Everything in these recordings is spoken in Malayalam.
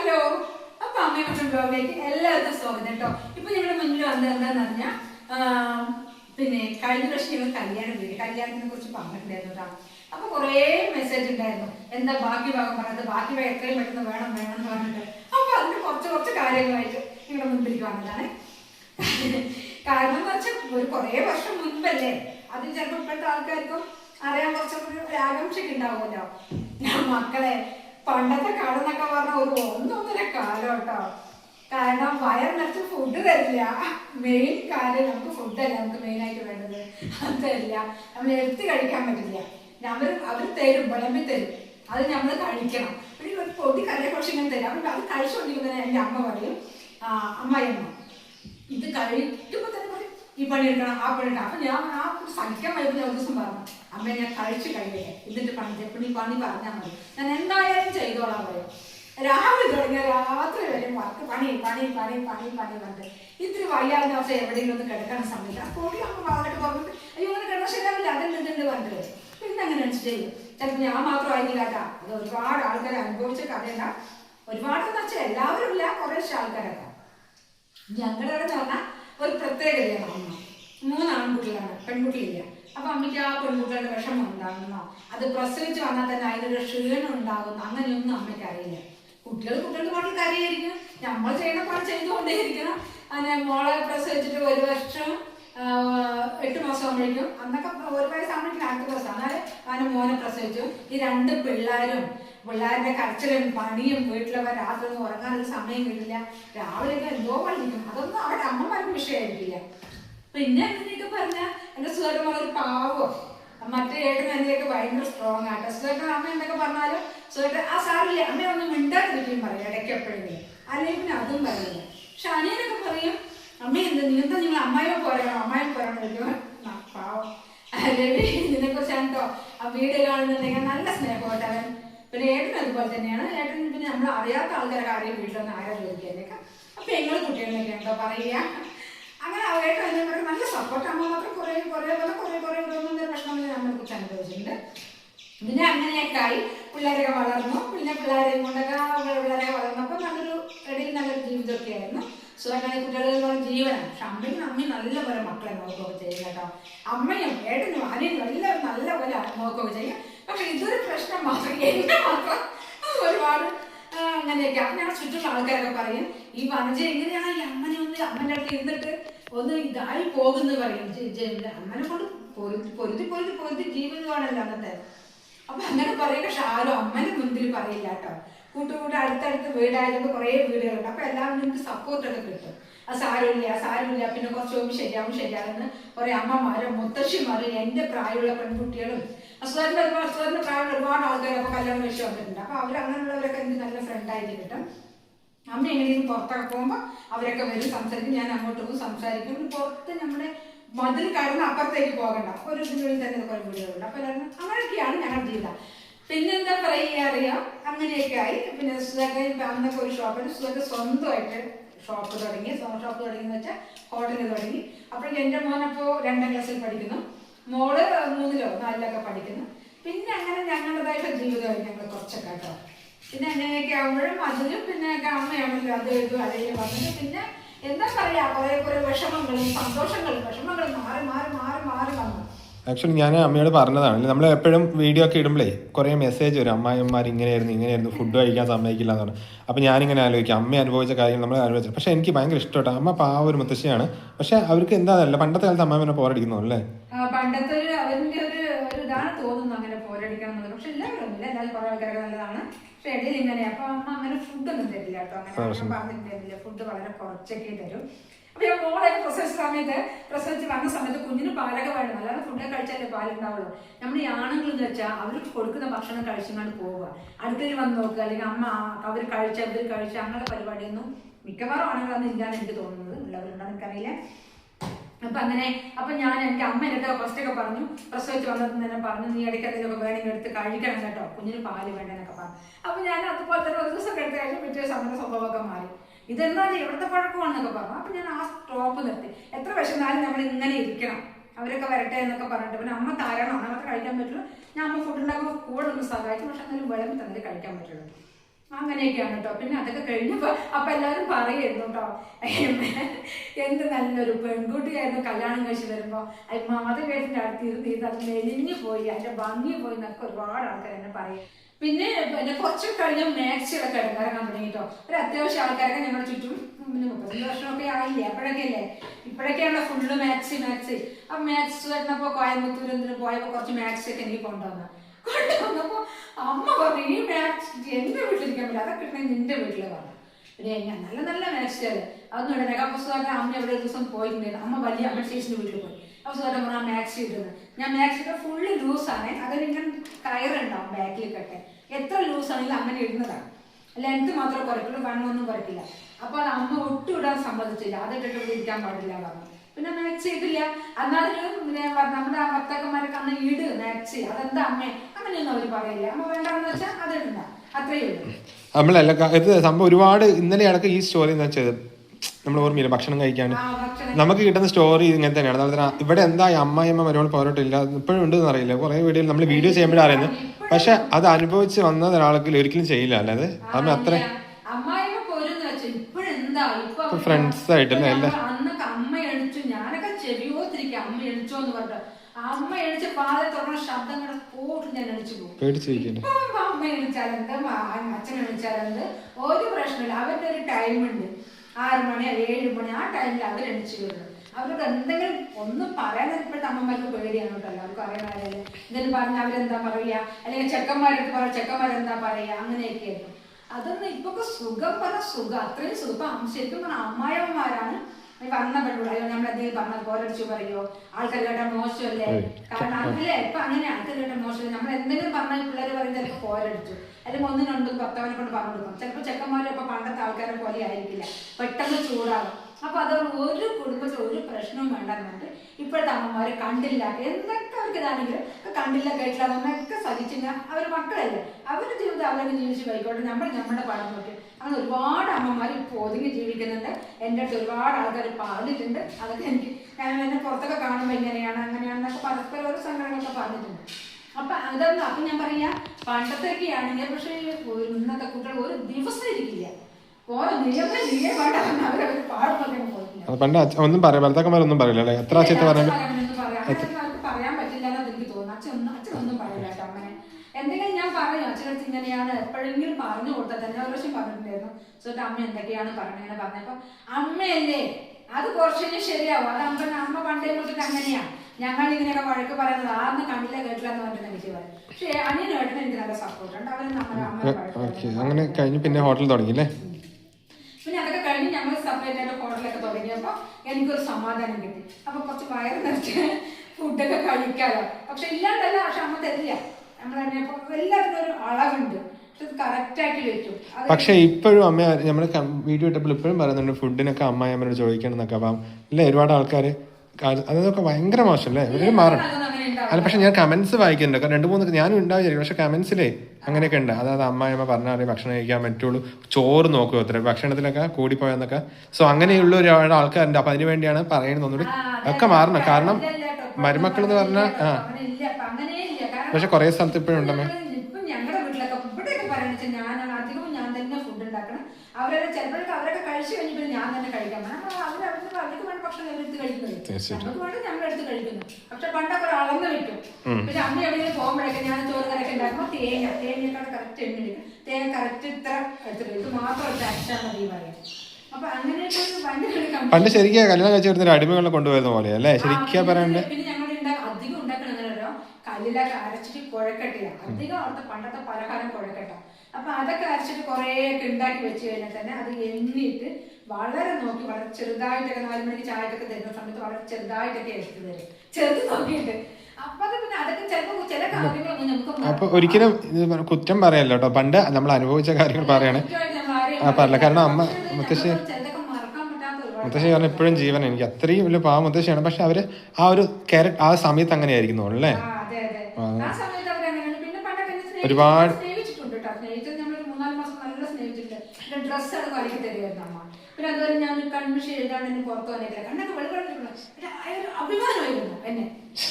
ഹലോ അപ്പൊ അമ്മയെ പക്ഷെ ബ്ലോഗിലേക്ക് എല്ലാവർക്കും സ്വാഗതം കേട്ടോ. ഇപ്പൊ ഞങ്ങളുടെ മുന്നിൽ വന്നത് എന്താന്ന് പറഞ്ഞാൽ പിന്നെ കഴിഞ്ഞ പ്രാവശ്യം ഞങ്ങൾ കല്യാണം പോയി കല്യാണത്തിനെ കുറിച്ച് പറഞ്ഞിട്ടുണ്ടായിരുന്നു കേട്ടോ. അപ്പൊ കുറേ മെസ്സേജ് ഉണ്ടായിരുന്നു. എന്താ ബാക്കി ഭാഗം പറഞ്ഞത്? ബാക്കി ഭാഗം എത്രയും പെട്ടെന്ന് വേണം വേണം എന്ന് പറഞ്ഞിട്ട്. അപ്പൊ അതിന് കുറച്ച് കുറച്ച് കാര്യങ്ങളായിട്ട് നിങ്ങളുടെ മുൻപിലേക്ക് വന്നതാണ് കാരണം എന്ന് വെച്ചാൽ ഒരു കുറേ വർഷം മുൻപല്ലേ? അത് ചിലപ്പോൾ ഇപ്പോഴത്തെ ആൾക്കാർക്കും അറിയാൻ കുറച്ചൊക്കെ ഒരു ആകാംക്ഷയൊക്കെ ഉണ്ടാവുമല്ലോ. മക്കളെ പണ്ടത്തെ കാലെന്നൊക്കെ പറഞ്ഞ ഒരു ഒന്നൊന്നര കാലം കേട്ടോ. കാരണം വയർ നിറച്ച് ഫുഡ് തരില്ല. മെയിൻ കാര്യം നമുക്ക് ഫുഡല്ല നമുക്ക് മെയിനായിട്ട് വേണ്ടത്. അത് തരില്ല നമ്മൾ എടുത്ത് കഴിക്കാൻ പറ്റില്ല. നമ്മൾ അവർ തരും വിളമ്പി തരും. അത് നമ്മൾ കഴിക്കണം. പിന്നെ ഒരു പൊടി കറിയെ കുറച്ച് ഇങ്ങനെ തരും. അപ്പം അത് കഴിച്ചുകൊണ്ടിരിക്കുന്ന എന്റെ അമ്മ പറയും. അമ്മയമ്മ ഇത് കഴിക്കുമ്പോ തന്നെ പറയും ഈ പണി എടുക്കണം ആ പണി എടുക്കണം. അപ്പൊ ഞാൻ ആ സഹിക്കാൻ വൈകുന്ന ഒരു ദിവസം പറഞ്ഞു അമ്മ ഞാൻ കഴിച്ചു കഴിഞ്ഞേ. ഇതിന്റെ പണി എപ്പോഴും ഈ പണി പറഞ്ഞാൽ മതി. ഞാൻ എന്തായാലും ചെയ്തോളാം പറയും. രാവിലെ തുടങ്ങിയ രാത്രി വരെ വർക്ക് പണി പണി പണി പണി പണി പറഞ്ഞിട്ട് ഇത്തിരി വയ്യാതെ ദിവസം എവിടെയെങ്കിലും ഒന്ന് കിടക്കാൻ സമയത്ത് ആ അപ്പോൾ അമ്മ വന്നിട്ട് പറഞ്ഞിട്ട് അയ്യോ അങ്ങനെ കിടന്ന ശരിയാവില്ല അതെന്തുണ്ട് പറഞ്ഞിട്ട്? പിന്നെ അങ്ങനെ ചെയ്യും. ചിലപ്പോൾ ഞാൻ മാത്രം ആയിരിക്കില്ല കേട്ടാ. അത് ഒരുപാട് ആൾക്കാർ അനുഭവിച്ച കഥയല്ല ഒരുപാട് എന്ന് വെച്ചാൽ എല്ലാവരും ഇല്ല കുറേശ്ശെ ആൾക്കാരൊക്കെ ഞങ്ങളുടെ അവിടെ പറഞ്ഞാൽ ഒരു പ്രത്യേകതയാണ് അമ്മ. മൂന്ന് ആൺകുട്ടികളാണ് പെൺകുട്ടിയില്ല അപ്പൊ അമ്മയ്ക്ക് ആ പെൺകുട്ടികളുടെ വിഷമം ഉണ്ടാകുന്നോ? അത് പ്രസവിച്ച് വന്നാൽ തന്നെ അതിനൊരു ക്ഷീണം ഉണ്ടാകുന്നു? അങ്ങനെയൊന്നും അമ്മയ്ക്ക് അറിയില്ല. കുട്ടികൾ കുട്ടികളുടെ പാട്ടിൽ കരയായിരിക്കും നമ്മൾ ചെയ്യുന്ന പണം ചെയ്തുകൊണ്ടേയിരിക്കണം. അങ്ങനെ മോളെ പ്രസവിച്ചിട്ട് ഒരു വർഷം എട്ട് മാസം ആകുമ്പോഴേക്കും അന്നൊക്കെ ഒരു വയസ്സാകുമ്പോഴേക്കും അടുത്ത ദിവസം. അങ്ങനെ അവനെ മോനെ പ്രസവിച്ചു. ഈ രണ്ട് പിള്ളേരും പിള്ളേരുടെ കരച്ചിലും പണിയും വീട്ടിലവർ രാത്രി ഒന്നും ഉറങ്ങാനൊരു സമയം കിട്ടില്ല. രാവിലെ ഒക്കെ എന്തോ പണിക്കും അതൊന്നും അവരുടെ അമ്മമാർക്ക് വിഷയമായിരിക്കില്ല. പിന്നെ അങ്ങനെയൊക്കെ പറഞ്ഞ എന്റെ സുഖം ഒരു പാവോ. മറ്റേ ഏട്ടനും അതിലേക്ക് ഭയങ്കര സ്ട്രോങ് ആട്ടെ സുഖേട്ടൻ അമ്മ എന്തൊക്കെ പറഞ്ഞാലും സുഖേട്ടൻ ആ സാറില്ലേ അമ്മ ഒന്ന് മിണ്ടാതിരിക്കും പറയും ഇടയ്ക്ക് എപ്പോഴെങ്കിലും അല്ലെങ്കിൽ പിന്നെ അതും പറയില്ല. പക്ഷെ അനിയനൊക്കെ പറയും അമ്മ എന്ത് നിങ്ങൾ നിങ്ങൾ അമ്മായിയോ പോരാണോ? അമ്മായിയോ പോരാണോ? വലിയ "ആ, പാവം. രവി ഇതിനെ കുറിച്ചാണോ ആ വീട് കാണുന്നുണ്ടെങ്കിൽ നല്ല സ്നേഹമായിട്ട് അവൻ പിന്നെ ഏട്ടൻ അതുപോലെ തന്നെയാണ്. ഏട്ടൻ പിന്നെ നമ്മൾ അറിയാത്ത ആൾക്കാരെ കാര്യം വീട്ടിലൊന്നും ആരാ ചോദിക്കാനൊക്കെ അപ്പൊ ഞങ്ങൾ കുട്ടികളിലൊക്കെ ഉണ്ടോ പറയുക? അങ്ങനെ അവരായിട്ട് അതിനെ പറയും നല്ല സപ്പോർട്ട് അമ്മ മാത്രം കുറേ കുറേ പോലെ കുറേ കുറേ ഓരോന്നും പ്രശ്നങ്ങൾ നമ്മളെ കുറിച്ച് അനുഭവിച്ചിട്ടുണ്ട്. പിന്നെ അങ്ങനെയൊക്കെ ആയി. പിള്ളേരൊക്കെ വളർന്നു. പിന്നെ പിള്ളേരെയും കൊണ്ടൊക്കെ പിള്ളേരൊക്കെ വളർന്നപ്പോൾ നല്ലൊരു ഇടയിൽ നല്ലൊരു ജീവിതമൊക്കെ ആയിരുന്നു. സുഖമായി കുട്ടികളുടെ ജീവനാണ്. പക്ഷെ അമ്മയും അമ്മയും നല്ലപോലെ മക്കളെ നോക്കുകയൊക്കെ ചെയ്യും കേട്ടോ. അമ്മയും ഏട്ടനും അനിയനും എല്ലാവരും നല്ലപോലെ നോക്കുകയൊക്കെ ചെയ്യും. പക്ഷെ ഇതൊരു പ്രശ്നം മാത്രം. എന്റെ മാത്രം ഒരുപാട് അങ്ങനെയൊക്കെ. അപ്പൊ ചുറ്റുള്ള ആൾക്കാരൊക്കെ പറയും. ഈ വനജ എങ്ങനെയാണ് ഈ അമ്മനെ ഒന്ന് അമ്മന്റെ അടുത്ത് ഇരുന്നിട്ട് ഒന്ന് ഇതായി പോകുന്നു പറയും? അമ്മനെ കൊണ്ട് പൊരുത്തി പൊരുത്തി പൊരുത്തി പൊരുത്തി ജീവിതമാണല്ലോ അന്നത്തെ. അപ്പൊ അങ്ങനെ പറയും പക്ഷെ ആരും അമ്മന്റെ മുൻപിൽ പറയില്ല കേട്ടോ. കൂട്ടുകൂട്ട് അടുത്തടുത്ത് വീടായാലും കുറെ വീടുകളുണ്ട്. അപ്പൊ എല്ലാവരും നിങ്ങൾക്ക് സപ്പോർട്ടൊക്കെ കിട്ടും. ആ സാരമില്ല സാരമില്ല. പിന്നെ കുറച്ചും ശരിയാവും ശരിയാകുന്ന കുറെ അമ്മമാരും മുത്തശ്ശിമാരും എന്റെ പ്രായമുള്ള പെൺകുട്ടികളും അസുഖത്തിന്റെ ഒരുപാട് അസുഖത്തിന്റെ പ്രായമുള്ള ഒരുപാട് ആൾക്കാരൊക്കെ കല്യാണം വിഷയം വന്നിട്ടുണ്ട്. അപ്പൊ അവർ അങ്ങനെയുള്ളവരൊക്കെ എനിക്ക് നല്ല ഫ്രണ്ടായിട്ട് കിട്ടും. അമ്മ എങ്ങനെയും പുറത്തൊക്കെ പോകുമ്പോൾ അവരൊക്കെ വരും സംസാരിക്കും. ഞാൻ അങ്ങോട്ട് പോകും സംസാരിക്കും. പുറത്ത് നമ്മുടെ മതിൽ കടന്ന് അപ്പുറത്തേക്ക് പോകണ്ട. ഒരു ഇതിനുള്ളിൽ തന്നെ കുറേ വീടുകളുണ്ട്. അപ്പൊ എല്ലാവരും അങ്ങനെയൊക്കെയാണ് ഞങ്ങളുടെ ജീവിതം. പിന്നെന്താ പറയുക അറിയാം? അങ്ങനെയൊക്കെ ആയി. പിന്നെ സുധക്കെ അന്നൊക്കെ ഒരു ഷോപ്പിൽ സുധക്ക് സ്വന്തമായിട്ട് ഷോപ്പ് തുടങ്ങി. ഷോപ്പ് തുടങ്ങി എന്ന് വെച്ചാൽ ഹോട്ടൽ തുടങ്ങി. അപ്പോഴേക്കും എന്റെ മോനപ്പോൾ രണ്ടാം ക്ലാസ്സിൽ പഠിക്കുന്നു. മോൾ മൂന്നിലോ നാലിലൊക്കെ പഠിക്കുന്നു. പിന്നെ അങ്ങനെ ഞങ്ങളുടേതായിട്ട് ജീവിതമായി ഞങ്ങൾ കുറച്ചൊക്കെ കേട്ടോ. പിന്നെ അങ്ങനെയൊക്കെ ആകുമ്പോഴും അതിലും പിന്നെ അമ്മയാണല്ലോ അത് എഴുതും അല്ലെങ്കിൽ വന്നിട്ട് പിന്നെ എന്താ പറയാ കുറെ കുറെ വിഷമങ്ങളും സന്തോഷങ്ങളും വിഷമങ്ങളും മാറി മാറി മാറി മാറി വന്നു. ആക്ച്വലി ഞാൻ അമ്മയോട് പറഞ്ഞതാണ് നമ്മൾ എപ്പോഴും വീഡിയോ ഒക്കെ ഇടുമ്പോഴേ കുറേ മെസ്സേജ് വരും അമ്മായിമാർ ഇങ്ങനെയായിരുന്നു ഇങ്ങനെയായിരുന്നു ഫുഡ് കഴിക്കാൻ സമ്മതിക്കില്ല എന്ന് പറഞ്ഞു. അപ്പോൾ ഞാനിങ്ങനെ ആലോചിക്കും അമ്മ അനുഭവിച്ച കാര്യങ്ങൾ നമ്മൾ അനുഭവിച്ചു പക്ഷേ എനിക്ക് ഭയങ്കര ഇഷ്ടമാണ് അമ്മ പാവ ഒരു മുത്തശ്ശിയാണ്. പക്ഷേ അവർക്ക് എന്താണല്ല പണ്ടത്തെ കാലത്ത് അമ്മാവനെ പോരടിക്കുന്നു അല്ലേ? പണ്ടത്തെ ഒരു അവന്റെ ഒരു ഇതാണ് തോന്നുന്നു അങ്ങനെ പോരടിക്കണം പക്ഷെ എല്ലാവരും ഇല്ല എല്ലാവരും കുറേ ആൾക്കാരൊക്കെ നല്ലതാണ്. ഇടയിൽ ഇങ്ങനെ അപ്പൊ അമ്മ അങ്ങനെ ഫുഡൊന്നും തരില്ല കേട്ടോ. അങ്ങനെ ഞാൻ പറഞ്ഞിട്ടുണ്ടായിരുന്നില്ല ഫുഡ് വളരെ കുറച്ചൊക്കെ തരും. അപ്പൊ ഞാൻ മോളെ പ്രസവിച്ച സമയത്ത് പ്രസവിച്ച് വന്ന സമയത്ത് കുഞ്ഞിന് പാലൊക്കെ വേണം അല്ലാതെ ഫുഡ് കഴിച്ചാലേ പാലുണ്ടാവുള്ളൂ. നമ്മൾ ഈ ആണുങ്ങൾ എന്ന് വെച്ചാൽ അവർക്ക് കൊടുക്കുന്ന ഭക്ഷണം കഴിച്ചുകൊണ്ട് പോവുക. അടുത്തതിൽ വന്ന് നോക്കുക. അല്ലെങ്കിൽ അമ്മ അവർ കഴിച്ച ഇവർ കഴിച്ച അങ്ങനെ പരിപാടിയൊന്നും മിക്കവാറും ആണുങ്ങളൊന്നും ഇല്ലാന്ന് എനിക്ക് തോന്നുന്നത്. ഉള്ളവരുണ്ടോ എനിക്കറിയില്ല. അപ്പൊ അങ്ങനെ അപ്പൊ ഞാൻ എനിക്ക് അമ്മ എന്റെ ഫസ്റ്റ് ഒക്കെ പറഞ്ഞു. പ്രസവിച്ച് വന്നത് തന്നെ പറഞ്ഞു നീ ഇടയ്ക്ക് എന്തെങ്കിലുമൊക്കെ വേണമെങ്കിൽ എടുത്ത് കഴിക്കണം കേട്ടോ കുഞ്ഞിന് പാൽ വേണ്ടെന്നൊക്കെ പറഞ്ഞു. അപ്പൊ ഞാൻ അതുപോലെ തന്നെ ഒരു ദിവസം എടുത്ത് കഴിഞ്ഞാൽ പിറ്റേ ദിവസം സ്വഭാവമൊക്കെ മാറി. ഇതെന്താ ഇവിടുത്തെ പഴക്കമാണെന്നൊക്കെ പറഞ്ഞു. അപ്പൊ ഞാൻ ആ സ്റ്റോപ്പ് നിർത്തി. എത്ര വിഷമാലും നമ്മൾ ഇങ്ങനെ ഇരിക്കണം. അവരൊക്കെ വരട്ടെ എന്നൊക്കെ പറഞ്ഞിട്ട്. പിന്നെ അമ്മ തരണം. നമുക്ക് കഴിക്കാൻ പറ്റുള്ളൂ. ഞാൻ അമ്മ ഫുഡ് ഉണ്ടാക്കുമ്പോൾ കൂടെ ഒന്ന് സഹായിച്ചു. പക്ഷെ എന്നാലും വിളമ്പി തന്നെ കഴിക്കാൻ പറ്റുള്ളൂ. അങ്ങനെയൊക്കെയാണ് കേട്ടോ പിന്നെ അതൊക്കെ കഴിഞ്ഞപ്പോ അപ്പൊ എല്ലാവരും പറയായിരുന്നു കേട്ടോ എന്ത് നല്ലൊരു പെൺകുട്ടിയായിരുന്നു കല്യാണം കഴിച്ച് വരുമ്പോ. അത് മാധവേട്ടിന്റെ അടുത്ത് ഇരുന്ന് ഇത് അത് മെലിഞ്ഞു പോയി. അതിന്റെ ഭംഗി പോയി എന്നൊക്കെ ഒരുപാട് ആൾക്കാർ എന്നെ പറയും. പിന്നെ പിന്നെ കുറച്ച് കഴിഞ്ഞ മാക്സികളൊക്കെ ഇറങ്ങാൻ തുടങ്ങി കേട്ടോ ഒരു അത്യാവശ്യം ആൾക്കാരൊക്കെ ഞങ്ങളുടെ ചുറ്റും പിന്നെ മുപ്പത്തഞ്ച് വർഷമൊക്കെ ആയില്ലേ? അപ്പോഴൊക്കെ അല്ലേ? ഇപ്പോഴൊക്കെയാണ് ഫുള്ള് മാക്സി മാക്സി അപ്പൊ മാക്സ് വരുന്നപ്പോ കോയമ്പത്തൂർ എന്തിനു പോയപ്പോ കുറച്ച് മാക്സി ഒക്കെ എനിക്ക് കൊണ്ടുവന്നു. കൊണ്ടുവന്നപ്പോ അമ്മ പറഞ്ഞു ഈ മാച്ച് എന്റെ വീട്ടിലിരിക്കാൻ പറ്റില്ല. അതൊക്കെ കിട്ടണമെങ്കിൽ നിന്റെ വീട്ടിൽ പറഞ്ഞു പിന്നെ ഞാൻ നല്ല നല്ല മാക്സികൾ അതൊന്നും ഇവിടെ ആ പുസ്തകം അമ്മ എവിടെ ഒരു ദിവസം പോയിട്ടുണ്ടായിരുന്നു. അമ്മ വലിയ അമ്മ ചേച്ചിന്റെ വീട്ടിൽ പോയി. അപ്പൊ സുഖം പറഞ്ഞു ആ മാക്സി ഇടുന്നത് ഞാൻ മാക്സിയുടെ ഫുള്ള് ലൂസാണ് അതിലിങ്ങനെ കയറുണ്ടാവും ബാക്കിൽ കെട്ടെ എത്ര ലൂസ് ആണെങ്കിലും അങ്ങനെ ഇടുന്നതാണ്. ലെങ്ത് മാത്രമേ കുറയ്ക്കുള്ളൂ വണ്ണമൊന്നും കുറയ്ക്കില്ല. അപ്പൊ അത് അമ്മ ഒട്ടും ഇടാൻ സമ്മതിച്ചില്ല. അത് ഇട്ടിട്ട് ഇരിക്കാൻ പാടില്ല പറഞ്ഞു. പിന്നെ മാച്ച് ചെയ്തില്ല. എന്നാലും പിന്നെ നമ്മുടെ ഭർത്താക്കന്മാരൊക്കെ അന്ന് ഇട് മാക്സ് അതെന്താ അമ്മേ അങ്ങനെയൊന്നും അവർ പറയില്ല. അമ്മ വേണ്ടെന്ന് വെച്ചാൽ അത് അത്രയേ ഉള്ളൂ. നമ്മളല്ല ഇത് സംഭവം ഒരുപാട് ഇന്നലെ അടക്കം ഈ സ്റ്റോറി എന്താ വെച്ചത്? നമ്മൾ ഓർമ്മയില്ല ഭക്ഷണം കഴിക്കാൻ? നമുക്ക് കിട്ടുന്ന സ്റ്റോറി ഇങ്ങനെ തന്നെയാണ്. അതുപോലെ ഇവിടെ എന്താ ഈ അമ്മായിയമ്മ മരുമോൾ പോരോട്ടില്ല ഇപ്പോഴും ഉണ്ടെന്ന് അറിയില്ല. കുറെ വീഡിയോ നമ്മൾ വീഡിയോ ചെയ്യുമ്പോൾ അറിയുന്നത്. പക്ഷെ അത് അനുഭവിച്ച് വന്ന ഒരാൾക്ക് ഒരിക്കലും ചെയ്യില്ല അല്ലാതെ. അത്ര ഫ്രണ്ട്സ് ആയിട്ടല്ലേ എല്ലാ- ഞങ്ങൾ അന്നൊക്കെ അമ്മ എണിച്ചു ഞാനൊക്കെ ചെവിയോത്തിരിക്കും അമ്മ എണിച്ചോ എന്ന് പറഞ്ഞു അമ്മ എണിച്ച് പാത തുറന്ന ശബ്ദം കൂടെ ഞാൻ എണിച്ചു പോകും അമ്മ അച്ഛൻ എണിച്ചാലെന്ത് ഒരു പ്രശ്നമില്ല. അവരുടെ ഒരു ടൈമുണ്ട് ആറ് മണി ഏഴ് മണി ആ ടൈമിൽ അവർ എണിച്ചു വരുന്നത് അവർക്ക് എന്തെങ്കിലും ഒന്നും പറയാൻ ഇപ്പോഴത്തെ അമ്മമാർക്ക് പേടിയാണ് കേട്ടോ. അവർക്ക് അറിയണമല്ലേ എന്തെങ്കിലും പറഞ്ഞാൽ അവരെന്താ പറയുക? അല്ലെങ്കിൽ ചെക്കന്മാരെടുത്ത് പറയാം ചെക്കന്മാരെന്താ പറയുക? അങ്ങനെയൊക്കെയായിരുന്നു അതൊന്നും ഇപ്പൊ സുഖം പറഞ്ഞ സുഖം. അത്രയും സുഖം. ശരിക്കും പറഞ്ഞ അമ്മായിയമ്മമാരാണ് ഈ വന്ന പെണ്ണുള്ള അയ്യോ നമ്മൾ എന്തെങ്കിലും പറഞ്ഞാൽ പോരടിച്ചു പറയോ? ആൾക്കാർ കേട്ടാൽ മോശമല്ലേ? കാരണം അങ്ങനെ ഇപ്പൊ അങ്ങനെ ആൾക്കാർ കേട്ടാൽ മോശമല്ലേ? നമ്മൾ എന്തെങ്കിലും പറഞ്ഞാൽ പിള്ളേർ പറയുന്നത് ചിലപ്പോൾ പോരടിച്ചു അല്ലെങ്കിൽ ഒന്നും പത്തവനെ കൊണ്ട് പറഞ്ഞു കൊടുക്കും. ചിലപ്പോൾ ചെക്കന്മാരും ഇപ്പൊ പണ്ടത്തെ ആൾക്കാരെ പോലെ ആയിരിക്കില്ല. പെട്ടെന്ന് ചൂടാകും അപ്പൊ അതുകൊണ്ട് ഒരു കുടുംബത്തിൽ ഒരു പ്രശ്നവും വേണ്ടെന്നുണ്ട് ഇപ്പോഴത്തെ അമ്മമാര് കണ്ടില്ല. എന്തൊക്കെ അവർക്ക് ഇതാണെങ്കിലും കണ്ടില്ല കേട്ടില്ല എന്നൊക്കെ സഹിച്ചില്ല. അവർ മക്കളല്ലേ? അവരുടെ ജീവിതം അവരൊക്കെ ജീവിച്ച് പോയിക്കോട്ടെ. നമ്മൾ നമ്മുടെ പണം നോക്കി. അങ്ങനെ ഒരുപാട് അമ്മമാർ ഇപ്പോൾ ഒതുങ്ങി ജീവിക്കുന്നുണ്ട്. എന്റെ അടുത്ത് ഒരുപാട് ആൾക്കാർ പറഞ്ഞിട്ടുണ്ട് അതൊക്കെ എനിക്ക് ഞാൻ എന്നെ പുറത്തൊക്കെ കാണുമ്പോൾ എങ്ങനെയാണ് അങ്ങനെയാണെന്നൊക്കെ പരസ്പരം ഓരോ സംഘടനകളൊക്കെ പറഞ്ഞിട്ടുണ്ട്. അപ്പൊ അതൊന്നും അപ്പൊ ഞാൻ പറയാ പണ്ടത്തൊക്കെ ആണെങ്കിൽ പക്ഷേ ഇന്നത്തെ കുട്ടികൾ ഒരു ദിവസം ഇരിക്കില്ല. അത് പണ്ട് അച്ഛൻ ഒന്നും പറയാം ഭർത്താക്കന്മാരൊന്നും പറയില്ല അല്ലേ? എത്ര അച്ഛത്തെ പറയുമ്പോൾ അങ്ങനെയൊന്നും പറയാം. അങ്ങനെയൊന്നും അവർക്ക് പറയാൻ പറ്റില്ല എനിക്ക് തോന്നുന്നു അച്ഛൻ ഒന്നും അച്ഛനൊന്നും പറയില്ല അങ്ങനെ എന്തെങ്കിലും ഞാൻ പറയും. അച്ഛനടുത്ത് ഇങ്ങനെയാണ് എപ്പോഴെങ്കിലും പറഞ്ഞു കൊടുത്താൽ തന്നെ ഒരു പ്രാവശ്യം പറഞ്ഞിട്ടുണ്ടായിരുന്നു. സോ അമ്മ എന്തൊക്കെയാണ് പറഞ്ഞത്? പറഞ്ഞപ്പോ അമ്മയല്ലേ? അത് കുറച്ചെങ്കിലും ശരിയാവും. അത് അമ്മ അമ്മ പണ്ടേ മുതൽ അങ്ങനെയാ. ഞങ്ങൾ ഇങ്ങനെയൊക്കെ വഴക്ക് പറയുന്നത്. ആന്ന് കണ്ടില്ല കേട്ടില്ല എന്ന് പറഞ്ഞിട്ട് എനിക്ക് പറയും. പക്ഷേ അനിയനായിട്ട് എനിക്ക് നല്ല സപ്പോർട്ട് ഉണ്ട് അവരെ നമ്മുടെ അമ്മ അങ്ങനെ കഴിഞ്ഞ് പിന്നെ ഹോട്ടൽ തുടങ്ങി അല്ലേ? പിന്നെ അതൊക്കെ കഴിഞ്ഞ് ഞങ്ങൾ സെപ്പറേറ്റ് ആയിട്ട് ഹോട്ടലൊക്കെ തുടങ്ങിയപ്പോൾ എനിക്കൊരു സമാധാനം കിട്ടി. അപ്പൊ കുറച്ച് വയറ് നിറച്ച് ഫുഡൊക്കെ കഴിക്കാലോ. പക്ഷെ ഇല്ലാണ്ടല്ല പക്ഷെ അമ്മ തരില്ല. നമ്മൾ തന്നെ എല്ലാത്തിനും ഒരു അളവുണ്ട്. പക്ഷെ ഇപ്പോഴും അമ്മ നമ്മൾ വീഡിയോ ഇട്ടപ്പോൾ ഇപ്പോഴും പറയുന്നുണ്ട് ഫുഡിനൊക്കെ അമ്മായിയമ്മയോട് ചോദിക്കണം എന്നൊക്കെ. അപ്പം അല്ലേ ഒരുപാട് ആൾക്കാർ അതൊക്കെ ഭയങ്കര മോശം അല്ലേ ഇവർ മാറണം. അല്ല പക്ഷെ ഞാൻ കമന്റ്സ് വായിക്കുന്നുണ്ട്. രണ്ട് മൂന്ന് ഞാനും ഉണ്ടാവില്ല പക്ഷെ കമന്റ്സിലേ അങ്ങനെയൊക്കെ ഉണ്ട്. അതായത് അമ്മായിമ്മ പറഞ്ഞാലേ ഭക്ഷണം കഴിക്കാൻ പറ്റുള്ളൂ. ചോറ് നോക്കുക അത്ര. ഭക്ഷണത്തിലൊക്കെ കൂടിപ്പോയെന്നൊക്കെ സോ അങ്ങനെയുള്ള ഒരു ആൾക്കാരുണ്ട്. അപ്പൊ അതിന് വേണ്ടിയാണ് പറയുന്നത് ഒന്നുകൂടി. ഒക്കെ മാറണം. കാരണം മരുമക്കൾ എന്ന് പറഞ്ഞാൽ ആ. പക്ഷെ കുറെ സ്ഥലത്ത് ഇപ്പോഴും ഉണ്ടമ്മേ ഇപ്പൊ ഞങ്ങളുടെ വീട്ടിലൊക്കെ ഇവിടെയൊക്കെ പറയുന്നത് വെച്ചാൽ ഞാൻ അധികവും ഞാൻ തന്നെ ഫുഡ് ഉണ്ടാക്കണം അവരൊക്കെ ചിലപ്പോഴൊക്കെ അവരൊക്കെ കഴിച്ചു കഴിഞ്ഞപ്പോൾ ഞാൻ തന്നെ കഴിക്കാൻ വേണം അവർ അവർക്ക് അവർക്ക് വേണ്ട ഭക്ഷണം അവരെടുത്ത് കഴിക്കുന്നത് തീർച്ചയായിട്ടും. ഞങ്ങൾക്ക് വേണ്ട ഞങ്ങൾ എടുത്ത് കഴിക്കുന്നു. പക്ഷെ പണ്ടൊക്കെ ഒരു അളന്ന് വെക്കും പിന്നെ അമ്മ എവിടെയെങ്കിലും പോകുമ്പോഴൊക്കെ ഞാൻ ചോറ് കറിയൊക്കെ ഉണ്ടാക്കുമ്പോൾ തേങ്ങ തേങ്ങയൊക്കെ കറക്റ്റ് എണ്ണ എടുക്കും തേങ്ങ കറക്റ്റ് ഇത്ര എടുത്തിട്ട് ഇത് മാത്രം എടുത്ത് അരച്ചാൽ മതി പറയാം. അപ്പൊ അങ്ങനെയൊക്കെ ഒരു ഭയങ്കര ഒരു കമ്പനി പണ്ട് ശരിക്കും കല്യാണം കഴിച്ചു വരുന്ന അടിമകളെ കൊണ്ടുപോയത് പോലെ അല്ലേ? ശരിക്കാ പറയണ്ടേ. പിന്നെ ഞങ്ങൾ അധികം ഉണ്ടാക്കണ എങ്ങനെയാണോ കല്ലിലൊക്കെ അരച്ചിട്ട് കുഴക്കട്ടില്ല. അധികം അവിടുത്തെ പണ്ടത്തെ പലഹാരം കുഴക്കട്ട. അപ്പൊ അതൊക്കെ അരച്ചിട്ട് കുറേയൊക്കെ ഉണ്ടാക്കി വെച്ച് കഴിഞ്ഞാൽ തന്നെ അത് എണ്ണിയിട്ട് വളരെ നോക്കി വളരെ ചെറുതായിട്ടൊക്കെ നാല് മണിക്ക് ചായക്കൊക്കെ തരുന്ന സമയത്ത് വളരെ ചെറുതായിട്ടൊക്കെ എടുത്ത് തരും. ചെറുത് നോക്കിയിട്ട്. അപ്പൊ ഒരിക്കലും കുറ്റം പറയല്ലോ കേട്ടോ. പണ്ട് നമ്മൾ അനുഭവിച്ച കാര്യങ്ങൾ പറയാണ്. പറയല ആ, പറയില്ല. കാരണം അമ്മ- മുത്തശ്ശി- ഒരുപാട് മുത്തശ്ശി കാരണം ഇപ്പോഴും ജീവൻ എനിക്ക് അത്രയും വലിയ പാവം മുത്തശ്ശിയാണ്. പക്ഷെ അവർ ആ ഒരു ക്യാരക്ടർ ആ സമയത്ത് അങ്ങനെ ആയിരിക്കുന്നു അല്ലേ? ആ, അതെ, അതെ. ആ. ആ സമയത്ത് അവരങ്ങനെയാണ്. പിന്നെ പണ്ടൊക്കെ എന്നെ സ്നേഹിച്ച് ഒരുപാട്- സ്നേഹിച്ചിട്ടുണ്ട് കേട്ടോ. സ്നേഹിച്ചത് ഞങ്ങളൊരു മൂന്നാൽ മാസം നല്ല സ്നേഹിച്ചിട്ടുണ്ട്. Dress ഒക്കെ കലക്കി തരുമായിരുന്നു അമ്മ. പിന്നെ അതുപോലെ ഞാൻ കൺമിഷൻ എഴുതാണ്ട് എന്നെ പുറത്തു വന്നേക്കില്ല കണ്ണൊക്കെ വെളുപ്പെടുത്തിട്ടുണ്ട് ഒരു അഭിമാനമായിരുന്നു എന്നെ.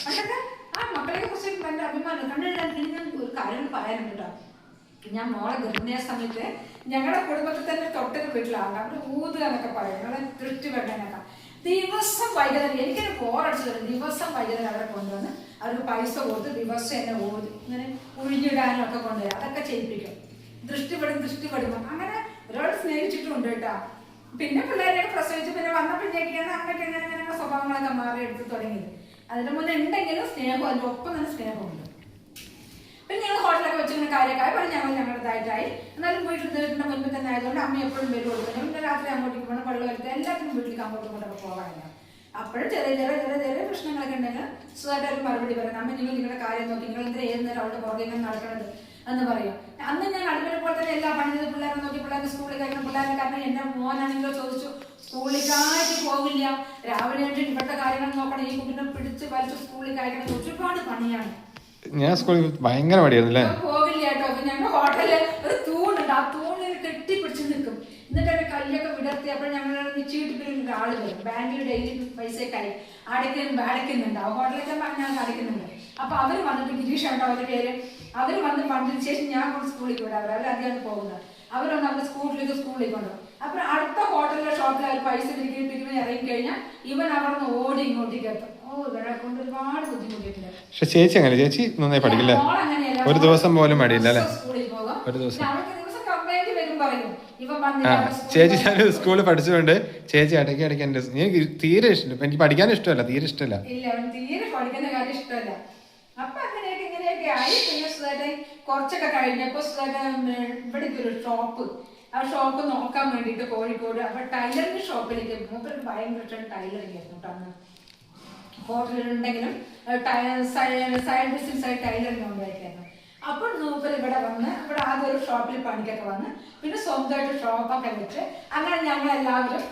പണ്ടൊക്കെ ആ മക്കളെ കുറിച്ച് ഭയങ്കര അഭിമാനം. കണ്ണെഴുതാൻ ഞാൻ ഒരു കാര്യം പറയാനുണ്ട് ഞാൻ മോളെ ഗർഭിണിയ സമയത്ത് ഞങ്ങളുടെ കുടുംബത്തിൽ തന്നെ തൊട്ടൊരു വീട്ടിലാണ്. അവിടെ ഊതുക എന്നൊക്കെ പറയും. ഞങ്ങളെ തൃപ്തി വെക്കാനൊക്കെ ദിവസം വൈകുന്നേരം എനിക്കൊരു ബോറടിച്ചു ദിവസം വൈകുന്നേരം അവരെ കൊണ്ടുവന്ന് അവർക്ക് പൈസ കൊടുത്ത് ദിവസം എന്നെ ഊതി. ഇങ്ങനെ ഉഴിഞ്ഞിടാനും ഒക്കെ കൊണ്ടുവരും. അതൊക്കെ ചെയ്യിപ്പിക്കും. ദൃഷ്ടിപ്പെടും ദൃഷ്ടിപ്പെടും അങ്ങനെ ഒരാൾ സ്നേഹിച്ചിട്ടുണ്ട് കേട്ടോ. പിന്നെ പിള്ളേരെയൊക്കെ പ്രസവിച്ച് പിന്നെ വന്നപ്പോഴത്തേക്കാണ് അങ്ങനെയൊക്കെ ഇങ്ങനെ ഇങ്ങനെ സ്വഭാവങ്ങളൊക്കെ മാറി എടുത്ത് തുടങ്ങിയത്. അതിന്റെ മുന്നേ ഉണ്ടെങ്കിലും സ്നേഹം അതിന്റെ ഒപ്പം തന്നെ സ്നേഹമുണ്ട്. പിന്നെ ഞങ്ങൾ ഹോട്ടലൊക്കെ വെച്ചിരുന്ന ഇങ്ങനെ കാര്യമൊക്കെ പറഞ്ഞ് ഞങ്ങൾ ഞങ്ങളുടേതായിട്ടായി എന്നാലും വീട്ടിൽ വീട്ടിന്റെ മുൻപിൽ തന്നെ ആയതുകൊണ്ട് അമ്മ എപ്പോഴും വരും കൊടുക്കും. പിന്നെ രാത്രി അങ്ങോട്ടേക്ക് പോകണം വെള്ളം എടുത്ത് എല്ലാത്തിനും വീട്ടിലേക്ക് അങ്ങോട്ടും ഇങ്ങോട്ടൊക്കെ പോകാനില്ല അപ്പോഴും ചെറിയ ചെറിയ ചെറിയ ചെറിയ പ്രശ്നങ്ങളൊക്കെ ഉണ്ടെങ്കിൽ സുഖമായിട്ട് ഒരു മറുപടി പറയണം അമ്മ നിങ്ങൾ നിങ്ങളുടെ കാര്യം നോക്കി. നിങ്ങൾ എന്തിനാ ഏത് നേരം അവളുടെ പുറകെ നടക്കണത്? എന്ന് പറയും. അന്ന് ഞാൻ അടുപ്പിനെ പോലെ തന്നെ എല്ലാ പണി ചെയ്ത് പിള്ളേരെ നോക്കി പിള്ളേരെ സ്കൂളിൽ കഴിക്കണം പിള്ളേരെ കാരണം എന്റെ മോനാണെങ്കിലോ ചോദിച്ചു സ്കൂളിലേക്കായിട്ട് പോകില്ല രാവിലെ ഇവിടുത്തെ കാര്യങ്ങൾ നോക്കണം. ഈ കുട്ടിനെ പിടിച്ച് വലിച്ചു സ്കൂളിൽ കഴിക്കണം ഒരുപാട് പണിയാണ്. ഞാൻ സ്കൂളിൽ ഭയങ്കര മടിയായിരുന്നു അല്ലേ? ഞാൻ പോകില്ല കേട്ടോ. അപ്പൊ ഹോട്ടലിൽ ഒരു തൂണുണ്ട്. ആ തൂണിൽ കെട്ടി പിടിച്ച് നിൽക്കും. എന്നിട്ട് എന്റെ കല്ലൊക്കെ വിടർത്തി. അപ്പോൾ ഞങ്ങൾ ചീട്ടിപ്പിരിക്കുന്ന ആളുകൾ ബാങ്കിൽ ഡെയിലി പൈസ അടയ്ക്കുന്നുണ്ട്. ആ ഹോട്ടലൊക്കെ ഞാൻ അടയ്ക്കുന്നുണ്ട്. അപ്പൊ അവർ വന്നിട്ട് ഗിരീഷ് ഉണ്ടോ അവരുടെ പേര്. അവർ വന്ന് പണ്ടിന് ശേഷം ഞാൻ കൊണ്ട് സ്കൂളിൽ കൊണ്ടു അവർ ആദ്യമാണ് പോകുന്നത്. അവരൊന്ന് അവരുടെ സ്കൂളിലേക്ക് സ്കൂളിൽ കൊണ്ടുപോകും അപ്പൊ അടുത്ത ഹോട്ടലിലെ ഷോപ്പിൽ അവർ പൈസ തിരികെ ഇറങ്ങി കഴിഞ്ഞാൽ ഇവൻ അവിടെ നിന്ന് ഓടി ഇങ്ങോട്ടേക്ക് എത്തും. ഓ ഇവരെ കൊണ്ട് ഒരുപാട് ബുദ്ധിമുട്ടിയിട്ടുണ്ട്. പക്ഷെ ചേച്ചി അങ്ങനെ ചേച്ചി നന്നായി പഠിക്കില്ല? ഒരു ദിവസം പോലും മടിയില്ല അല്ലേ. ഒരു ദിവസം. ചേച്ചി ഞാൻ സ്കൂളിൽ പഠിച്ചുകൊണ്ട് ചേച്ചി ഇടയ്ക്ക് ഇടയ്ക്ക് എന്റെ എനിക്ക് തീരെ ഇഷ്ടം എനിക്ക് പഠിക്കാൻ ഇഷ്ടമല്ല തീരെ ഇഷ്ടമല്ല. ഇല്ല, അവൻ തീരെ പഠിക്കുന്ന കാര്യം ഇഷ്ടമല്ല. അപ്പൊ അങ്ങനെയൊക്കെ ഇങ്ങനെയൊക്കെ ആയി. പിന്നെ സുധേട്ടൻ കുറച്ചൊക്കെ കഴിഞ്ഞപ്പോ സുധേട്ടൻ ഇവിടേക്ക് ഒരു ഷോപ്പ് ആ ഷോപ്പ് നോക്കാൻ വേണ്ടിട്ട് കോഴിക്കോട്. അപ്പൊ ടൈലറിംഗ് ഷോപ്പിലേക്ക് മൂപ്പര് ഭയങ്കര ടൈലറിംഗ് ആയിരുന്നു കേട്ടോ ഹോട്ടലുണ്ടെങ്കിലും സൈഡ് ബിസിനസ് ആയി ടൈലറിംഗ് ഉണ്ടായിരുന്നു അപ്പോൾ മൂപ്പർ ഇവിടെ വന്ന് ഇവിടെ ആദ്യം ഒരു ഷോപ്പിൽ പണിക്കൊക്കെ വന്ന് പിന്നെ സ്വന്തമായിട്ട് ഷോപ്പൊക്കെ വെച്ച് അങ്ങനെ ഞങ്ങൾ എല്ലാവരും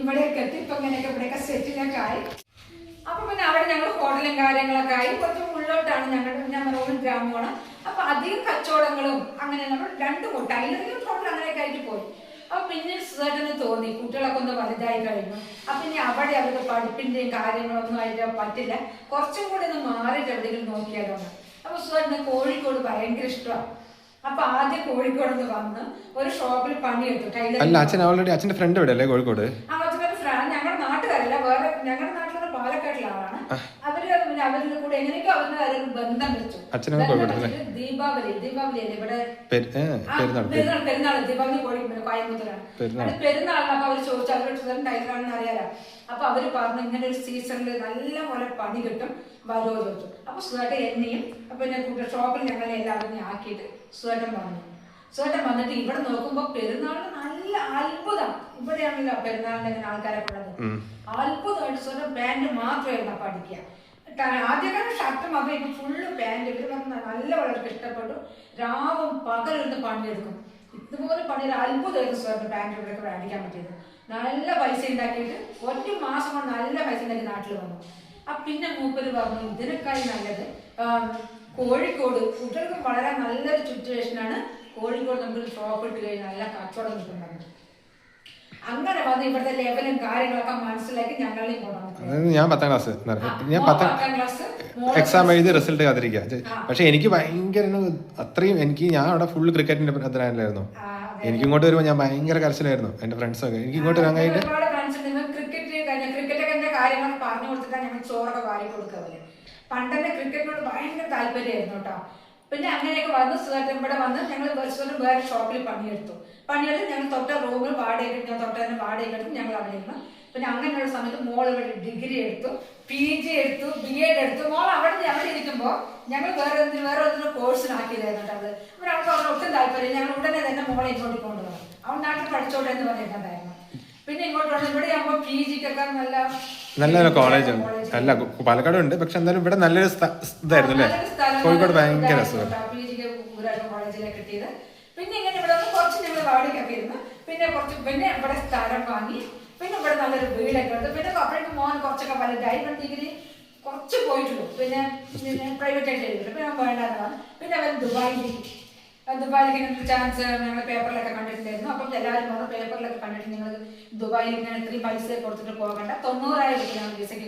ഇവിടേക്ക് എത്തി. ഇപ്പൊ ഇങ്ങനെയൊക്കെ ഇവിടെയൊക്കെ സെറ്റിലൊക്കെ ആയി. അപ്പൊ പിന്നെ അവിടെ ഞങ്ങൾ ഹോട്ടലും കാര്യങ്ങളൊക്കെ ആയി. കുറച്ച് ഉള്ളോട്ടാണ് ഞങ്ങളുടെ ഞാൻ ഒരു ഗ്രാമമാണ്. അപ്പൊ അധികം കച്ചവടങ്ങളും അങ്ങനെ നമ്മൾ രണ്ടു ടൈലറിംഗും ടോട്ടൽ അങ്ങനെയൊക്കെ ആയിട്ട് പോയി. അപ്പൊ പിന്നെ സുധാകരന് തോന്നി കുട്ടികളൊക്കെ ഒന്ന് വലുതായി കഴിഞ്ഞു. അപ്പൊ ഇനി അവിടെ അവർക്ക് പഠിപ്പിന്റെയും കാര്യങ്ങളൊന്നും ആയിട്ട് പറ്റില്ല. കുറച്ചും കൂടി ഒന്ന് മാറിയിട്ട് എവിടെയെങ്കിലും നോക്കിയാലോ. അപ്പൊ സുധാകരന് കോഴിക്കോട് ഭയങ്കര ഇഷ്ടമാണ്. അപ്പൊ ആദ്യം കോഴിക്കോട് നിന്ന് വന്ന് ഒരു ഷോപ്പിൽ പണിയെടുത്തു. അല്ല അച്ഛൻ ഓൾറെഡി അച്ഛന്റെ ഫ്രണ്ട് ഇവിടെ അല്ലേ കോഴിക്കോട് അങ്ങനത്തെ ഫ്രണ്ട് ഞങ്ങളുടെ നാട്ടുകാരല്ല വേറെ ഞങ്ങളുടെ നാട്ടിലുള്ള പാലക്കാട്ടിലെ ആളാണ് അവർ പിന്നെ അവരുടെ കൂടെ എങ്ങനെയൊക്കെ അവരുടെ ഒരു ബന്ധം വെച്ചു. അച്ഛനും? ദീപാവലി ദീപാവലി അല്ലേ ഇവിടെ? പെരുന്നാൾ പെരുന്നാൾ ദീപാവലി കോഴിക്കോട് കോയമ്പത്തൂരാണ്. അത് പെരുന്നാളിന് അപ്പൊ അവർ ചോദിച്ചു അവരുടെ ടൈലറാണെന്ന് അറിയാലോ? അപ്പൊ അവർ പറഞ്ഞു ഇങ്ങനെ ഒരു സീസണിൽ നല്ല പോലെ പണി കിട്ടും വരുമോ ചോദിച്ചു. അപ്പൊ സുധേട്ടൻ എന്നെയും പിന്നെ കുട്ടി ഷോപ്പിൽ ഞങ്ങളെ എല്ലാവരും ആക്കിയിട്ട് സുധേട്ടൻ പറഞ്ഞു സുധേട്ടൻ വന്നിട്ട് ഇവിടെ നോക്കുമ്പോ പെരുന്നാളിന് നല്ല അത്ഭുതം. ഇവിടെയാണല്ലോ പെരുന്നാളിന് ഇങ്ങനെ ആൾക്കാരൊക്കെ ഉള്ളത്. അത്ഭുതമായിട്ട് സുധേട്ടൻ പാന്റ് മാത്രമായിരുന്നു പഠിക്കുക ആദ്യകാലം ഷർട്ട് മാത്രം ഇപ്പം ഫുള്ള് പാന്റ് ഇവർ നല്ല വളരെ ഇഷ്ടപ്പെട്ടു. രാവും പകലിരുന്ന് പണിയെടുക്കും ഇതുപോലെ പണി ഒരു അത്ഭുതമായിരുന്നു സുധേട്ടൻ പാന്റ് ഇവിടെയൊക്കെ മേടിക്കാൻ പറ്റിയത്. നല്ല പൈസ ഉണ്ടാക്കിയിട്ട് ഒറ്റ മാസം കൊണ്ട് നല്ല പൈസ ഉണ്ടാക്കി നാട്ടിൽ വന്നു. ആ പിന്നെ മൂപ്പര് പറഞ്ഞു ഇതിനേക്കാൾ നല്ലത് കോഴിക്കോട് കുട്ടികൾക്ക് വളരെ നല്ലൊരു സിറ്റുവേഷനാണ് കോഴിക്കോട് നമുക്ക് ഷോപ്പ് ഇട്ട് കഴിഞ്ഞാൽ നല്ല കച്ചവടം കിട്ടുന്നുണ്ട് അങ്ങനെ വന്ന് ഇവിടുത്തെ ലെവലും കാര്യങ്ങളൊക്കെ മനസ്സിലാക്കി ഞങ്ങളെയും കൊണ്ടുവന്നു. അതായത് ഞാൻ പത്താം ക്ലാസ് ഞാൻ പത്താം ക്ലാസ് എക്സാം എഴുതി റിസൾട്ട് കാത്തിരിക്കുക. പക്ഷെ എനിക്ക് ഭയങ്കര അത്രയും എനിക്ക് ഞാൻ അവിടെ ഫുൾ ക്രിക്കറ്റിന്റെ അതിനായിരുന്നു. എനിക്ക് ഇങ്ങോട്ട് വരുമ്പോൾ ഞാൻ ഭയങ്കര കരച്ചിലായിരുന്നു എന്റെ ഫ്രണ്ട്സൊക്കെ എനിക്ക് ഇങ്ങോട്ട് വരാൻ കഴിഞ്ഞിട്ട് കാര്യങ്ങൾ പറഞ്ഞു കൊടുത്തിട്ടാണ് ഞങ്ങൾ ചോറൊക്കെ വാരി കൊടുക്കുക അവർ പണ്ടെന്നെ ക്രിക്കറ്റിനോട് ഭയങ്കര താല്പര്യമായിരുന്നു കേട്ടോ. പിന്നെ അങ്ങനെയൊക്കെ വന്ന് സുഖമായിട്ട് ഇവിടെ വന്ന് ഞങ്ങൾ ബസ്സുകൊണ്ട് വേറെ ഷോപ്പിൽ പണിയെടുത്തു. പണിയെടുത്ത് ഞങ്ങൾ തൊട്ട റൂമിൽ വാടക ഞാൻ തൊട്ട തന്നെ വാടക എടുത്ത് ഞങ്ങൾ അവിടെ ഇരുന്നു. പിന്നെ അങ്ങനെയുള്ള സമയത്ത് മോൾ ഇവിടെ ഡിഗ്രി എടുത്തു പി ജി എടുത്തു ബി എഡ് എടുത്തു. മോൾ അവിടെ അവിടെ ഇരിക്കുമ്പോൾ ഞങ്ങൾ വേറെ വേറെ ഒരു കോഴ്സിനാക്കിയില്ലായിരുന്നു അപ്പോൾ അവർക്ക് അവിടെ ഒട്ടും താല്പര്യം ഞങ്ങൾ ഉടനെ തന്നെ മോളെ ഇങ്ങോട്ട് കൊണ്ടുവന്നു. അവൻ നാട്ടിൽ പഠിച്ചോട്ടെ എന്ന് പറഞ്ഞിട്ടുണ്ടായിരുന്നു. പിന്നെ ഇങ്ങോട്ട് വന്നു ഇവിടെ ആകുമ്പോൾ പി ജിക്കൊക്കെ നല്ല നല്ലൊരു കോളേജ് ഉണ്ട്. അല്ല കു- പാലക്കാട് ഉണ്ട്. പക്ഷെ എന്തായാലും ഇവിടെ നല്ലൊരു ഇതായിരുന്നു അല്ലേ? കോഴിക്കോട് ഭയങ്കര അസുഖം രസമാണ്. കേട്ടോ. PG കോളേജിലേക്ക് കിട്ടിയത്. പിന്നെ ഇങ്ങനെ ഇവിടെ വന്ന് കുറച്ച് ഞങ്ങൾ വാടകയൊക്കെ ഇരുന്നു പിന്നെ കുറച്ച് പിന്നെ ഇവിടെ സ്ഥലം വാങ്ങി. പിന്നെ ഇവിടെ നല്ലൊരു വീടൊക്കെ എടുത്തു പിന്നെ അപ്പോഴേക്കും മോൻ കുറച്ചൊക്കെ വലുതായി ഇപ്പം ഡിഗ്രി കുറച്ച് പോയിട്ടുള്ളൂ. പിന്നെ പിന്നെ പ്രൈവറ്റ് ആയിട്ട് എഴുതിയിട്ടു പിന്നെ വേണ്ടാന്ന് പിന്നെ അവൻ ദുബായിലേക്ക് ഒരു ചാൻസ് ഞങ്ങൾ പേപ്പറിലൊക്കെ കണ്ടിട്ടുണ്ടായിരുന്നു. അപ്പം എല്ലാവരും പറഞ്ഞു പേപ്പറിലൊക്കെ കണ്ടിട്ട് നിങ്ങൾ ദുബായിൽ ഇങ്ങനെ ഇത്രയും പൈസ കൊടുത്തിട്ട് പോകണ്ട തൊണ്ണൂറായിരം വിസയ്ക്ക്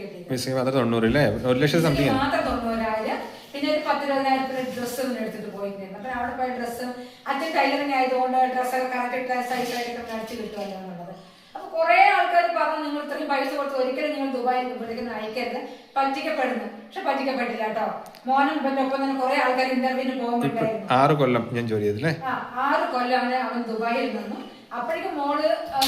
അല്ലേ ഒരു ലക്ഷം സംതിങ് മാത്രം തൊണ്ണൂറായിരം. പിന്നെ ഒരു പത്ത് ഇരുപതിനായിരത്തിന് ഡ്രസ്സ് ഇങ്ങനെ എടുത്തിട്ട് പോയിട്ടുണ്ടായിരുന്നു. അപ്പം അവിടെ പോയ ഡ്രസ്സ് അച്ഛൻ ടൈലറിങ് ആയതുകൊണ്ട് ഡ്രസ്സൊക്കെ കറക്റ്റ് സൈസ് ആയിട്ട് അടിച്ചു കിട്ടുമല്ലോ എന്നുള്ളത്. അപ്പൊ കുറെ ആൾക്കാർ പറഞ്ഞു നിങ്ങൾ ഇത്രയും പൈസ കൊടുത്ത് ഒരിക്കലും നിങ്ങൾ ദുബായിൽ ഇവിടേക്ക് അയക്കരുത്. പറ്റിക്കപ്പെടുന്നു. പക്ഷെ പറ്റിക്കപ്പെട്ടില്ല കേട്ടോ. മോനും പിന്നെ ഒപ്പം തന്നെ കുറെ ആൾക്കാർ ഇന്റർവ്യൂവിന് പോകുമ്പോഴായിരുന്നു ആറ് കൊല്ലം ഞാൻ ജോലി ചെയ്തല്ലേ? ആ ആറ് കൊല്ലമാണ് അവൻ ദുബായിൽ നിന്നു. അപ്പോഴേക്കും മോൾ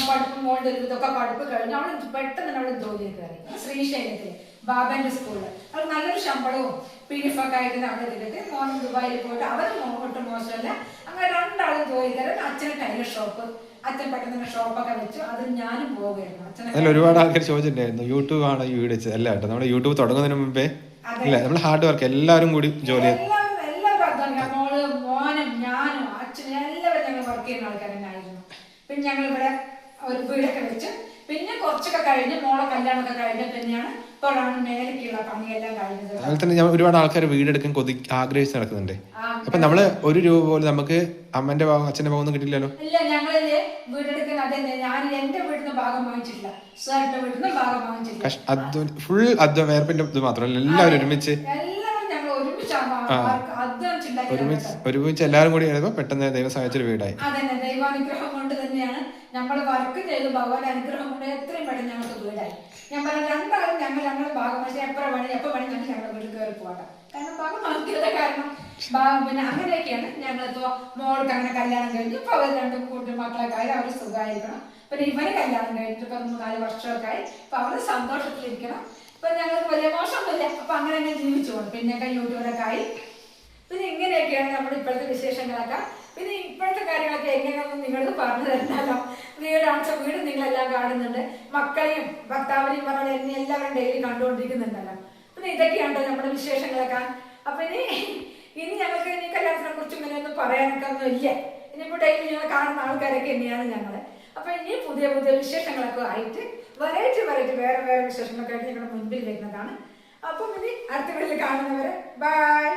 പഠിപ്പ് മോളുടെ ഒരു ഇതൊക്കെ പഠിപ്പ് കഴിഞ്ഞു അവൾ പെട്ടെന്ന് അവൾ ജോലി കയറി. ശ്രീശൈലത്തിൽ ബാബന്റെ സ്കൂളിൽ. അവൾ നല്ലൊരു ശമ്പളവും പി എഫ് ഒക്കെ ആയിട്ട് അവിടെ ഇതിലിട്ട് മോനും ദുബായിൽ പോയിട്ട് അവർ ഒട്ടും മോശമല്ല. അങ്ങനെ രണ്ടാളും ജോലി കയറി. അച്ഛന് ടൈലർ ഷോപ്പ് അച്ഛൻ പെട്ടെന്ന് തന്നെ ഷോപ്പൊക്കെ വെച്ചു അതിൽ ഞാനും പോവുകയായിരുന്നു. അച്ഛനെ ഒരുപാട് ആൾക്കാർ ചോദിച്ചിട്ടുണ്ടായിരുന്നു. യൂട്യൂബ് ആണ് ഈ വീട് വെച്ചത്? അല്ല കേട്ടോ നമ്മുടെ യൂട്യൂബ് തുടങ്ങുന്നതിന് മുമ്പേ അതെ. ഇല്ല നമ്മൾ ഹാർഡ് വർക്ക് എല്ലാവരും കൂടി ജോലി ഞങ്ങൾ ഇവിടെ ഒരു വീടൊക്കെ വെച്ച് പിന്നെ കുറച്ചൊക്കെ കഴിഞ്ഞ് മോളെ കല്യാണമൊക്കെ കഴിഞ്ഞ തന്നെയാണ് ഇപ്പോഴാണ് മേലേക്കുള്ള പണിയെല്ലാം കഴിഞ്ഞത്. അതുപോലെ തന്നെ ഞാൻ ഒരുപാട് ആൾക്കാർ വീടെടുക്കാൻ കൊതി ആഗ്രഹിച്ച് നടക്കുന്നുണ്ട്. അപ്പൊ നമ്മൾ ഒരു രൂപ പോലും നമുക്ക് അമ്മന്റെ ഭാഗം അച്ഛന്റെ ഭാഗം ഒന്നും കിട്ടില്ലല്ലോ ഇല്ല ഞങ്ങളിൽ വീടെടുക്കുന്ന അതന്നെ ഞാൻ എന്റെ വീട്ടിൽ ഭാഗം വാങ്ങിച്ചിട്ടില്ല. സാറിന്റെ വീട്ടിൽ ഭാഗം വാങ്ങിച്ചിട്ടില്ല. ഫുൾ അധ്വാനം വേർപ്പിന്റെ ഇത് മാത്രമല്ല എല്ലാവരും ഒരുമിച്ച്. ഒരുമിച്ച് ഒരുമിച്ച് എല്ലാവരും കൂടി ആയപ്പോ പെട്ടെന്ന് ദൈവം സഹായിച്ചൊരു വീടായി. അതെ ദൈവാനുഗ്രഹം നമ്മൾ വർക്ക് ചെയ്ത് ഭഗവാൻ അനുഗ്രഹം കൊണ്ട് എത്രയും പെട്ടെന്ന് ഞങ്ങൾക്ക് വീടായി. ഞാൻ പറഞ്ഞ രണ്ടാളും ഞങ്ങൾ ഞങ്ങളുടെ ഭാഗം പക്ഷേ എപ്പോ വേണേ എപ്പോ വേണേ ഞങ്ങൾ ഞങ്ങളുടെ വീട്ടിൽ കയറി പോകട്ടെ. കാരണം ഭാഗം വാങ്ങിയത് കാരണം പിന്നെ അങ്ങനെയൊക്കെയാണ് ഞങ്ങളിപ്പോ മോൾക്ക് അങ്ങനെ കല്യാണം കഴിഞ്ഞ്. ഇപ്പൊ അവർ രണ്ടും കൂട്ടി മക്കളൊക്കെ ആയി അവർ സുഖമായിരിക്കണം. പിന്നെ ഇവന് കല്യാണം കഴിഞ്ഞിട്ട് ഇപ്പൊ മൂന്നാൽ വർഷമൊക്കെ ആയി അപ്പൊ അവർ സന്തോഷത്തിലിരിക്കണം. ഇപ്പൊ ഞങ്ങൾക്ക് വലിയ മോശമൊന്നുമില്ല. അപ്പൊ അങ്ങനെ തന്നെ ജീവിച്ചു പിന്നെ പിന്നെയൊക്കെ യൂട്യൂബിലൊക്കെ ആയി. പിന്നെ ഇങ്ങനെയൊക്കെയാണ് നമ്മുടെ ഇപ്പോഴത്തെ വിശേഷങ്ങളൊക്കെ. പിന്നെ ഇപ്പോഴത്തെ കാര്യങ്ങളൊക്കെ എങ്ങനെയാണെന്ന് നിങ്ങൾക്ക് പറഞ്ഞു തരണമല്ലോ അടച്ച വീട് നിങ്ങളെല്ലാം കാണുന്നുണ്ട്. മക്കളെയും ഭർത്താവിനെയും പറഞ്ഞ എന്നെ എല്ലാവരും ഡെയിലി കണ്ടുകൊണ്ടിരിക്കുന്നുണ്ടല്ലോ. പിന്നെ ഇതൊക്കെയാണല്ലോ നമ്മുടെ വിശേഷങ്ങളൊക്കെ. അപ്പൊ ഇനി ഇനി ഞങ്ങൾക്ക് ഇനി കല്യാണത്തിനെ കുറിച്ച് ഇങ്ങനെയൊന്നും പറയാനൊക്കെ ഒന്നും ഇല്ല. ഇനിയിപ്പോ ഡെയിലി ഞങ്ങൾ കാണുന്ന ആൾക്കാരൊക്കെ തന്നെയാണ് ഞങ്ങൾ. അപ്പൊ ഇനി പുതിയ പുതിയ വിശേഷങ്ങളൊക്കെ ആയിട്ട് വെറൈറ്റി വെറൈറ്റി വേറെ വേറെ വിശേഷങ്ങളൊക്കെ ആയിട്ട് ഞങ്ങളുടെ മുൻപിൽ വരുന്നതാണ്. അപ്പം ഇനി അടുത്ത വീട്ടിൽ കാണുന്നവരെ ബൈ